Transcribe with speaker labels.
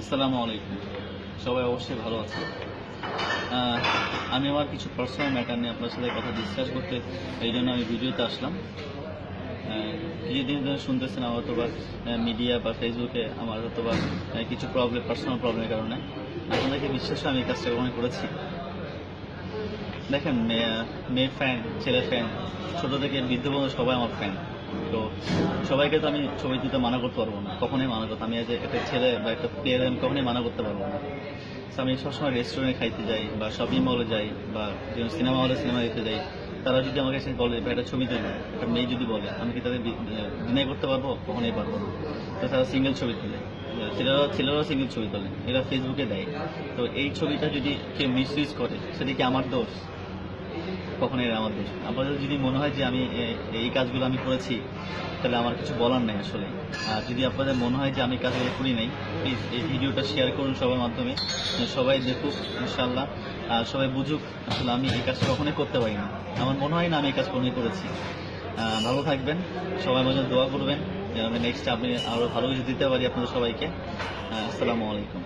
Speaker 1: আসসালামু আলাইকুম। সবাই অবশ্যই ভালো আছে আমি আমার কিছু পার্সোনাল ম্যাটার নিয়ে আপনার সাথে কথা ডিসকাস করতে এই জন্য আমি ভিডিওতে আসলাম। কিছুদিন ধরে শুনতেছেন আমার হয়তো বা মিডিয়া বা ফেসবুকে আমার হয়তো বা কিছু প্রবলেম পার্সোনাল প্রবলেমের কারণে। আপনাদেরকে বিশ্বাস আমি এই কাজটা কখনো করেছি। দেখেন, মেয়ে ফ্যান ছেলে ফ্যান ছোট থেকে বৃদ্ধ পর্যন্ত সবাই আমার ফ্যান তো সবাইকে তো আমি ছবি তুলতে মানা করতে পারব না। কখনোই মানা করতে আমি একটা ছেলে বা একটা প্লেয়ার আমি কখনোই মানা করতে পারব না। আমি সবসময় রেস্টুরেন্টে খাইতে যাই বা শপিং মলে যাই বা সিনেমা হলে সিনেমা দেখতে যাই, তারা যদি আমাকে এসে বলে বা একটা ছবি তুলবে একটা মেয়ে যদি বলে, আমি কি তাদের ডিনাই করতে পারব? কখনোই পারব না। তো তারা সিঙ্গেল ছবি তুলে। ছেলেরাও ছেলেরাও সিঙ্গেল ছবি তোলে। এরা ফেসবুকে দেয়। তো এই ছবিটা যদি কেউ মিস ইউজ করে, সেটা কি আমার দোষ? কখনোই দোষ আপনাদের যদি মনে হয় যে আমি এই কাজগুলো আমি করেছি, তাহলে আমার কিছু বলার নেই আসলে। আর যদি আপনাদের মনে হয় যে আমি কাজগুলো করি নাই প্লিজ এই ভিডিওটা শেয়ার করুন সবার মাধ্যমে। সবাই দেখুক ইনশাল্লাহ আর সবাই বুঝুক, আসলে আমি এই কাজটা কখনোই করতে পারি না। আমার মনে হয় না আমি এই কাজ কখনোই করেছি। ভালো থাকবেন, সবাই মাঝে দোয়া করবেন। আমি নেক্সট আপনি আরও ভালো কিছু দিতে পারি আপনাদের সবাইকে। আসসালামু আলাইকুম।